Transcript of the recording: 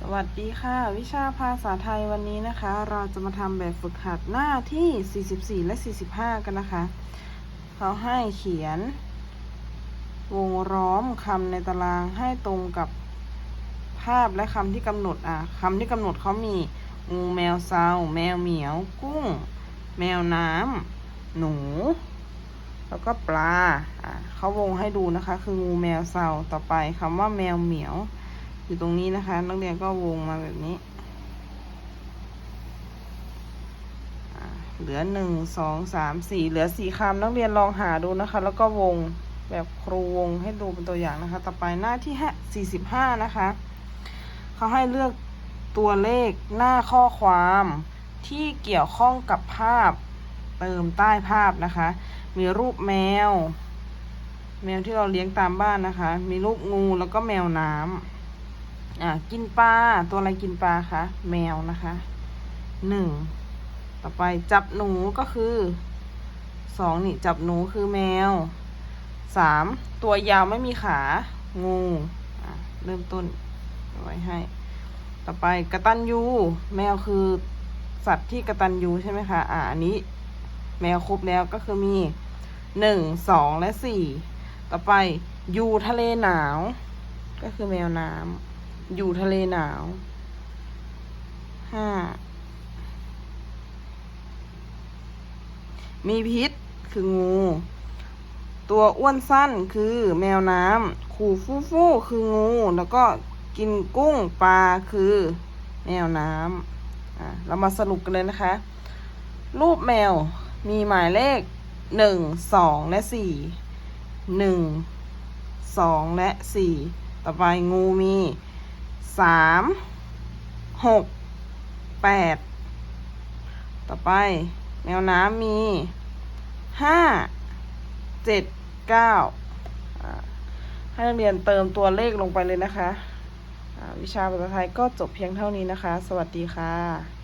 สวัสดีค่ะ วิชาภาษาไทยวันนี้นะคะ เราจะมาทำแบบฝึกหัดหน้าที่ 44 และ 45 กันนะคะ เขาให้เขียน วงล้อมคำในตารางให้ตรงกับภาพและคำที่กำหนดอะคำที่กำหนดเขามีงูแมวเซาแมวเหมียว กุ้ง แมวน้ำหนู แล้วก็ปลาอะเขาวงให้ดูนะคะ คืองูแมวเซาต่อไปคำว่าแมวเหมียว อยู่ตรงนี้นะคะ นักเรียนก็วงมาแบบนี้ เหลือหนึ่งสองสามสี่เหลือสี่คำนักเรียนลองหาดูนะคะ แล้วก็วงแบบครูวงให้ดูเป็นตัวอย่างนะคะ ต่อไปหน้าที่ห้าสี่สิบห้านะคะ เขาให้เลือกตัวเลขหน้าข้อความที่เกี่ยวข้องกับภาพเติมใต้ภาพนะคะ มีรูปแมว แมวที่เราเลี้ยงตามบ้านนะคะ มีรูปงูแล้วก็แมวน้ำ อ่ากินปลาตัวอะไรกินปลาคะแมวนะคะหนึ่งต่อไปจับหนูก็คือสองนี่จับหนูคือแมวสามตัวยาวไม่มีขา งูอะเริ่มต้นไว้ให้ ต่อไปกระตันยูแมวคือสัตว์ที่กระตันยูใช่ไหมคะอ่าอันนี้ แมวครบแล้วก็คือมีหนึ่งสองและสี่ต่อไปยูทะเลหนาว ก็คือแมวน้ำ อยู่ทะเลหนาว ห้า มีพิษคืองู ตัวอ้วนสั้นคือแมวน้ำ ขู่ฟู่ฟู่คืองู แล้วก็กินกุ้งปลาคือแมวน้ำอะเรามาสรุปกันเลยนะคะ รูปแมวมีหมายเลขหนึ่งสองและสี่หนึ่งสองและสี่ต่อไปงูมี สามหกแปดต่อไป แมวน้ำมีห้าเจ็ดเก้าให้นักเรียนเติมตัวเลขลงไปเลยนะคะ วิชาภาษาไทยก็จบเพียงเท่านี้นะคะ สวัสดีค่ะ